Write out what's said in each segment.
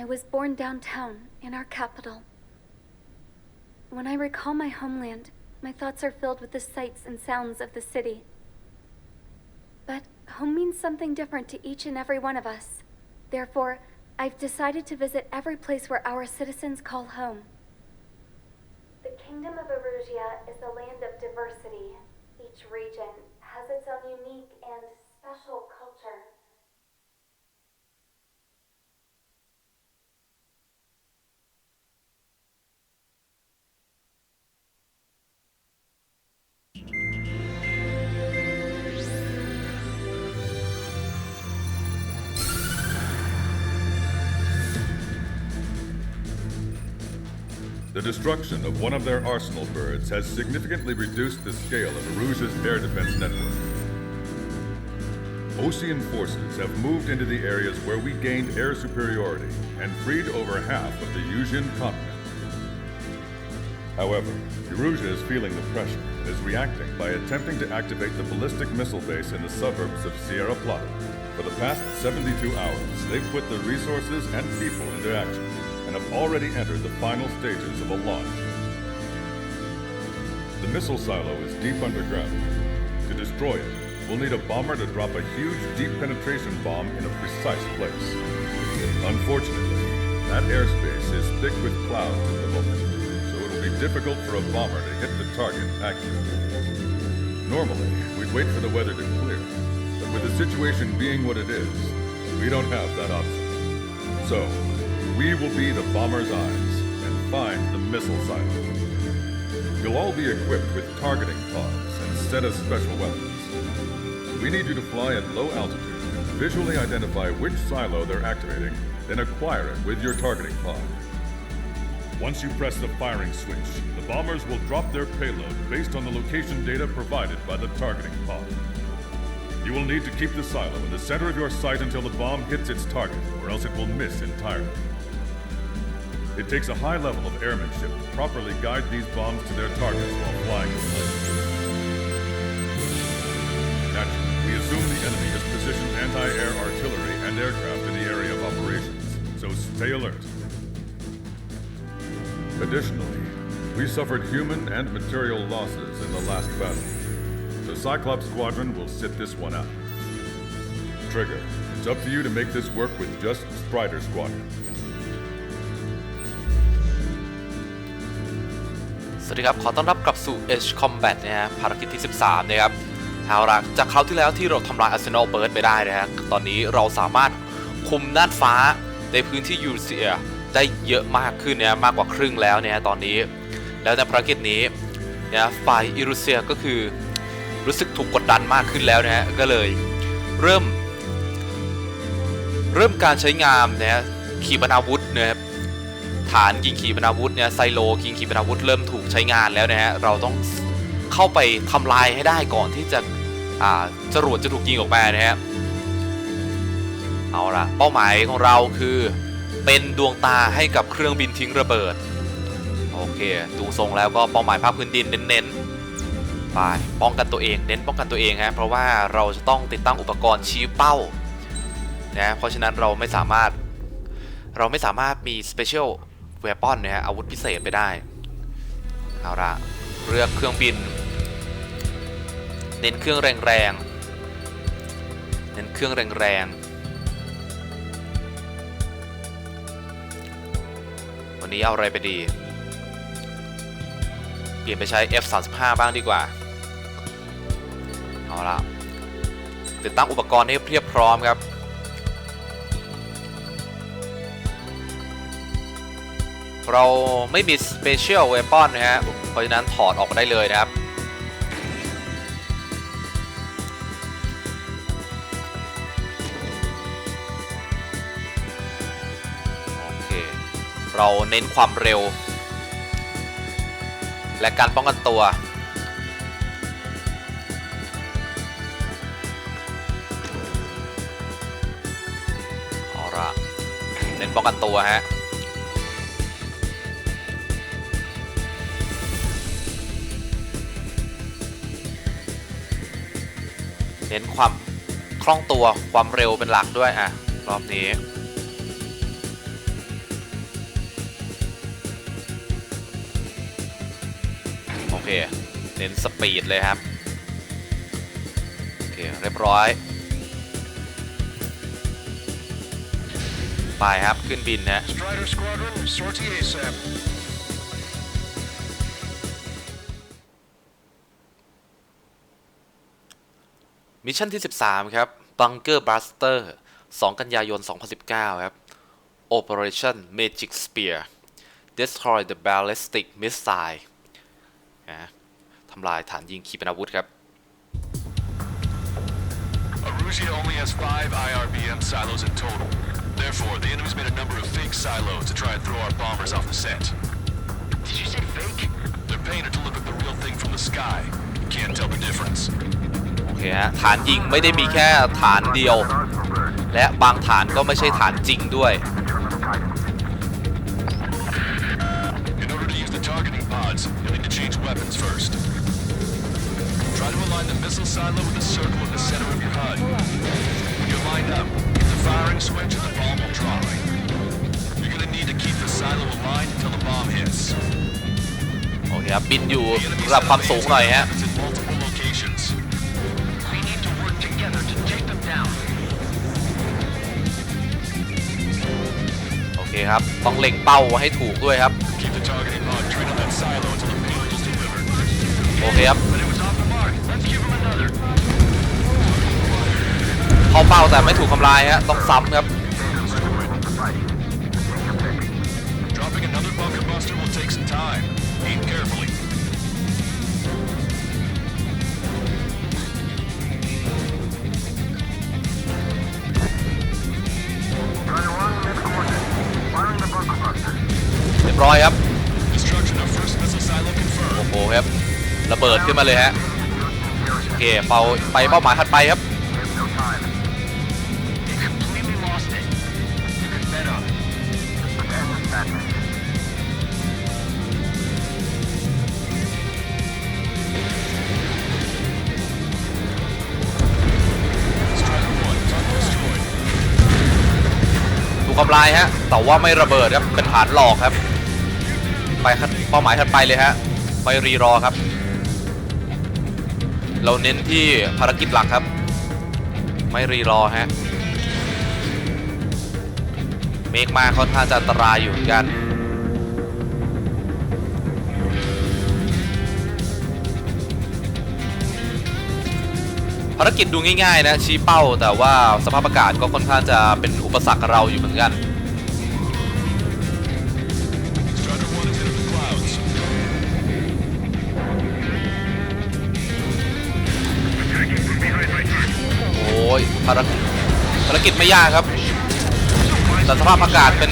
I was born downtown in our capital. When I recall my homeland, my thoughts are filled with the sights and sounds of the city. But home means something different to each and every one of us. Therefore, I've decided to visit every place where our citizens call home. The Kingdom of Erusia is a land of diversity. Each region has its own unique The destruction of one of their arsenal birds has significantly reduced the scale of Aruja's air defense network. Ocean forces have moved into the areas where we gained air superiority and freed over half of the Yusian continent. However, Erusia is feeling the pressure and is reacting by attempting to activate the ballistic missile base in the suburbs of Sierra Plata. For the past 72 hours, they've put the resources and people into action and have already entered the final stages of a launch. The missile silo is deep underground. To destroy it, we'll need a bomber to drop a huge deep penetration bomb in a precise place. Unfortunately, that airspace is thick with clouds at the moment, so it'll be difficult for a bomber to hit the target accurately. Normally, we'd wait for the weather to clear, but with the situation being what it is, we don't have that option. So, we will be the bomber's eyes and find the missile silo. You'll all be equipped with targeting pods instead of special weapons. We need you to fly at low altitude visually identify which silo they're activating, then acquire it with your targeting pod. Once you press the firing switch, the bombers will drop their payload based on the location data provided by the targeting pod. You will need to keep the silo in the center of your sight until the bomb hits its target, or else it will miss entirely. It takes a high level of airmanship to properly guide these bombs to their targets while flying in. Naturally, we assume the enemy has positioned anti-air artillery and aircraft in the area of operations, so stay alert. Additionally, we suffered human and material losses in the last battle. The Cyclops Squadron will sit this one out. Trigger, it's up to you to make this work with just Strider Squadron. วัสดีครับ ขอต้อนรับกลับสู่ Edge Combat นะฮะภารกิจที่ 13 นะครับเอาละจากคราวที่แล้วที่เราทำลาย Arsenal Bird ไปได้นะฮะตอนนี้เราสามารถคุมน่านฟ้าในพื้นที่ยูเซียได้เยอะมากขึ้นนะมากกว่าครึ่งแล้วเนี่ยตอนนี้ แล้วในภารกิจนี้นะฝ่ายอิรุเซียก็คือรู้สึกถูกกดดันมากขึ้นแล้วนะฮะก็เลยเริ่ม เริ่มการใช้งานนะขีปนาวุธนะครับ ฐานยิงขีปนาวุธเนี่ยไซโลยิงขีปนาวุธเริ่มถูกใช้งานแล้วนะฮะเราต้องเข้าไปทำลายให้ได้ก่อนที่จะอ่าจรวดจะถูกยิงออกมานะฮะเอาละเป้าหมายของเราคือเป็นดวงตาให้กับเครื่องบินทิ้งระเบิด โอเคดูทรงแล้วก็เป้าหมายภาคพื้นดินเน้นๆไปป้องกันตัวเองเน้นป้องกันตัวเองฮะเพราะว่าเราจะต้องติดตั้งอุปกรณ์ชี้เป้านะเพราะฉะนั้นเราไม่สามารถเราไม่สามารถมีสเปเชียล Special Weapon นะฮะอาวุธพิเศษไปได้เอาละเลือกเครื่องบิน เน้นเครื่องแรงๆเน้นเครื่องแรงๆวันนี้เอาอะไรไปดี เปลี่ยนไปใช้ F35 บ้างดีกว่าเอาละติดตั้งอุปกรณ์ให้เรียบพร้อมครับ เราไม่มี Special Weapon นะฮะ เพราะฉะนั้นถอดออกได้เลยนะครับ โอเค เราเน้นความเร็ว และการป้องกันตัวเอาละเน้นป้องกันตัวฮะ เน้นความคล่องตัวความเร็วเป็นหลักด้วยอะรอบนี้โอเคเน้นสปีดเลยครับโอเคเรียบร้อยไปครับขึ้นบินนะ มิชชั่นที่ 13 ครับ Bunker Buster 2 กันยายน 2019 ครับ Operation Magic Spear Destroy the Ballistic Missile นะทำลายฐานยิงขีปนาวุธครับ Arusia only has five IRBM silos in total. Therefore, the enemy's made a number of fake silos to try and throw our bombers off the scent. Did you say fake? They're painted to look like the real thing from the sky. Can't tell the difference. โอเคฮะฐานยิงไม่ได้มีแค่ฐานเดียว และบางฐานก็ไม่ใช่ฐานจริงด้วย In order to use the targeting pods, you'll need to change weapons first. Try to align the missile silo with the circle in the center of your HUD. When you're lined up, hit the firing switch and the bomb will drop. You're gonna need to keep the silo aligned until the bomb hits. โอเคครับบินอยู่ The enemy ระดับความสูงหน่อยฮะ ครับ ต้องเล็งเป้าให้ถูกด้วยครับ โอเคครับเข้าเป้าแต่ไม่ถูกทำลายฮะต้องซ้ำครับ เรียบร้อยครับ โอ้โหครับ ระเบิดขึ้นมาเลยฮะโอเคเป่าไปเป้าหมายถัดไปครับำลายฮะแต่ว่าไม่ระเบิดครับเป็นฐานหลอกครับ ไปเป้าหมายถัดไปเลยฮะไปรีรอครับ เราเน้นที่ภารกิจหลักครับ ไม่รีรอฮะเมกมาค่อนข้างจะอันตรายอยู่เหมือนกัน ภารกิจดูง่ายๆนะชี้เป้า แต่ว่าสภาพอากาศก็ค่อนข้างจะเป็นอุปสรรคเราอยู่เหมือนกันโอ้ยภารกิจภารกิจไม่ยากครับแต่สภาพอากาศเป็น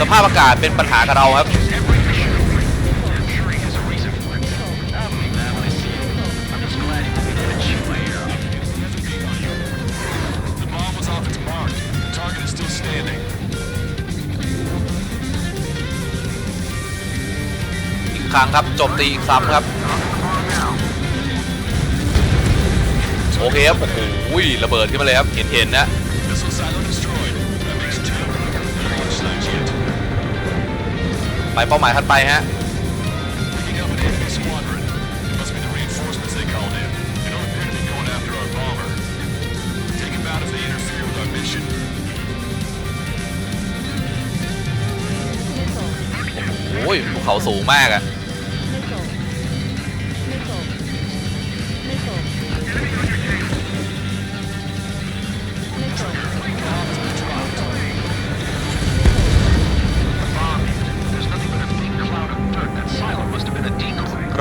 สภาพอากาศเป็นปัญหากับเราครับ ครั้งครับจบตีอีกซ้ำครับโอเคครับโอ้ยระเบิดขึ้นมาเลยครับเห็นเห็นนะไปเป้าหมายถัดไปฮะโอ้ยภูเขาสูงมากอะ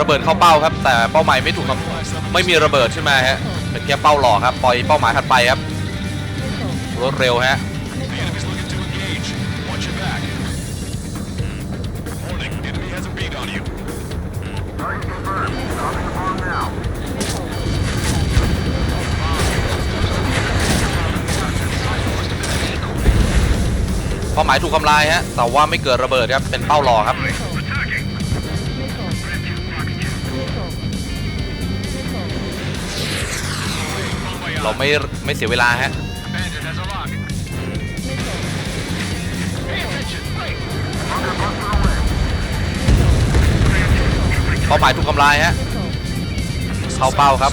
ระเบิดเข้าเป้าครับ แต่เป้าหมายไม่ถูกครับไม่มีระเบิดขึ้นมฮะเป็นแค่เป้าหลอกครับปล่อยเป้าหมายถัดไปครับรวดเร็วฮะเป้าหมายถูกทำลายฮะแต่ว่าไม่เกิดระเบิดครับเป็นเป้าหลอกครับ เราไม่ไม่เสียเวลาฮะเป้าหมายถูกทำลายฮะเข้าเป้าครับ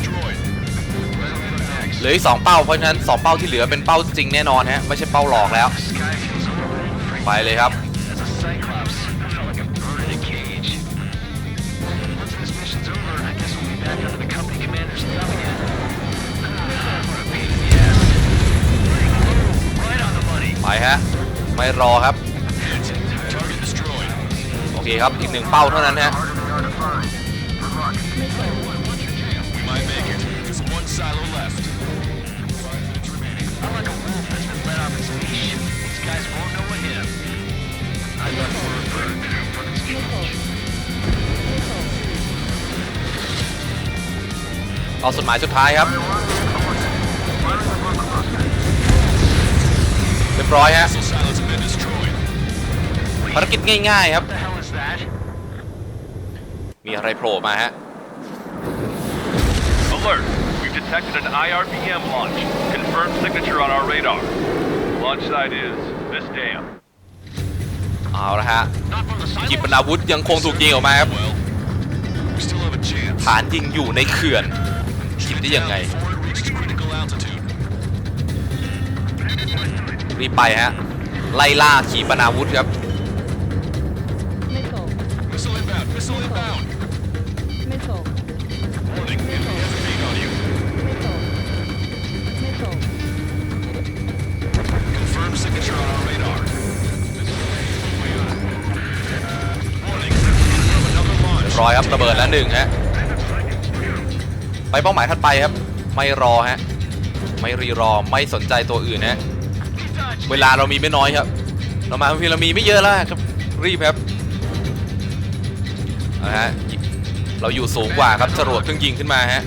เหลืออีกสองเป้าเพราะฉะนั้นสองเป้าที่เหลือเป็นเป้าจริงแน่นอนฮะไม่ใช่เป้าหลอกแล้ว ไปเลยครับ ไปฮะ ไม่รอครับ โอเคครับ อีกหนึ่งเป้าเท่านั้นฮะเอาสุดหมายสุดท้ายครับ รียบร้อยฮะ Missile silos have been destroyed. ภารกิจง่ายๆครับ What the hell is that? มีอะไรโผล่มาฮะ Alert! We've detected an IRBM launch. Confirmed signature on our radar. Launch site is this dam. เอาละฮะ Not from the ขี silos? ปนาวุธยังคงถูกยิงออกมาครับ Well, we still have a chance. ฐานยิงอยู่ในเขื่อนคิดได้ยังไง รีบไปฮะ ไล่ล่าขีปนาวุธครับ Missile. Missile inbound. Missile inbound. Missile. Warning. Enemy has a beat on you. Missile. Missile. Confirmed signature on our radar. Warning. Another launch. ร้อยครับระเบิดแล้วหนึ่งฮะ ไปเป้าหมายถัดไปครับ ไม่รอฮะ ไม่รีรอไม่สนใจตัวอื่นฮะ เวลาเรามีไม่น้อยครับ เรามาเพียงเรามีไม่เยอะแล้วครับ รีบครับนะฮะเราอยู่สูงกว่าครับจรวดเพิ่งยิงขึ้นมาฮะ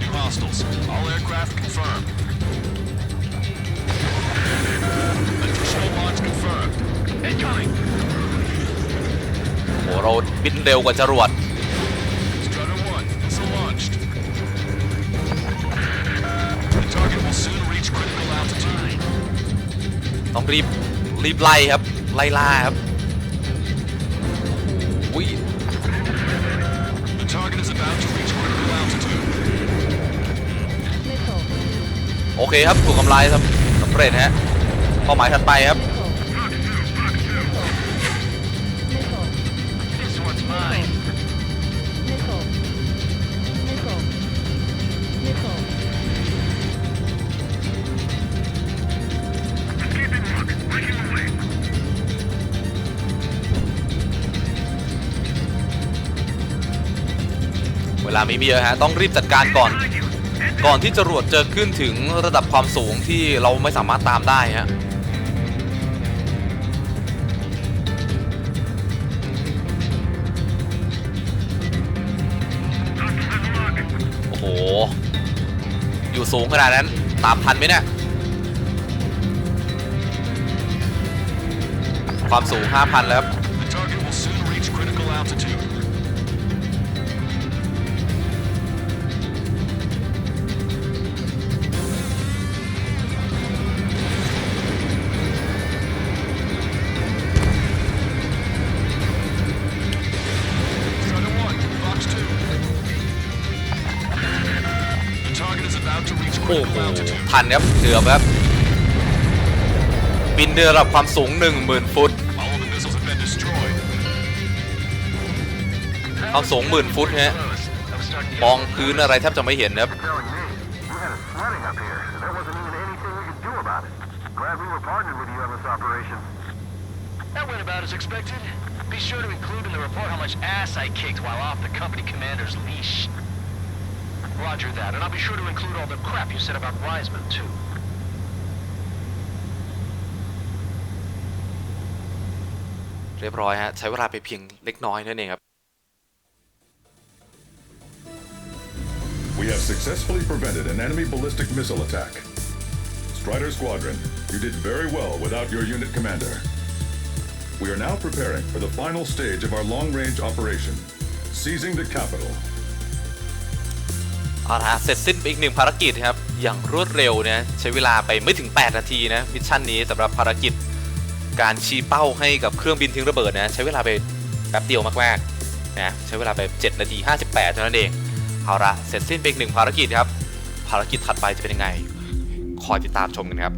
New hostiles. All aircraft confirmed. Additional launch confirmed. Incoming. โหเราบินเร็วกว่าจรวด รีบรีบไล่ครับ ไล่ล่าครับอุ้ยโอเคครับถูกกำลายครับสำเร็จฮะเป้าหมายถัดไปครับ เวลาไม่มีเยอะฮะต้องรีบจัดการก่อน ก่อนที่จรวดจะขึ้นถึงระดับความสูงที่เราไม่สามารถตามได้ฮะโอ้โห อยู่สูงขนาดนั้นตามทันไหมเนี่ยความสูง 5,000 แล้วครับ โอ้โหทันครับเดือบครับ บินเดือระดับความสูง 10,000 ฟุตความสูงหมื่นฟุตฮะมองพื้นอะไรแทบจะไม่เห็นครับเ Roger that, and I'll be sure to include all the crap you said about Wiseman, too. เรียบร้อยฮะ ใช้เวลาไปเพียงเล็กน้อยนั่นเองครับ We have successfully prevented an enemy ballistic missile attack. Strider Squadron, you did very well without your unit commander. We are now preparing for the final stage of our long-range operation, seizing the capital. เอาละฮะเสร็จสิ้นไปอีกหนึ่งภารกิจครับ อย่างรวดเร็วนะใช้เวลาไปไม่ถึง 8 นาทีนะมิชชั่นนี้สำหรับภารกิจการชี้เป้าให้กับเครื่องบินทิ้งระเบิดนะใช้เวลาไปแป๊บเดียวมากนะใช้เวลาไป7นาที58เท่านั้นเองเอาละเสร็จสิ้นไปอีกหนึ่งภารกิจครับ ภารกิจถัดไปจะเป็นยังไง คอยติดตามชมกันครับ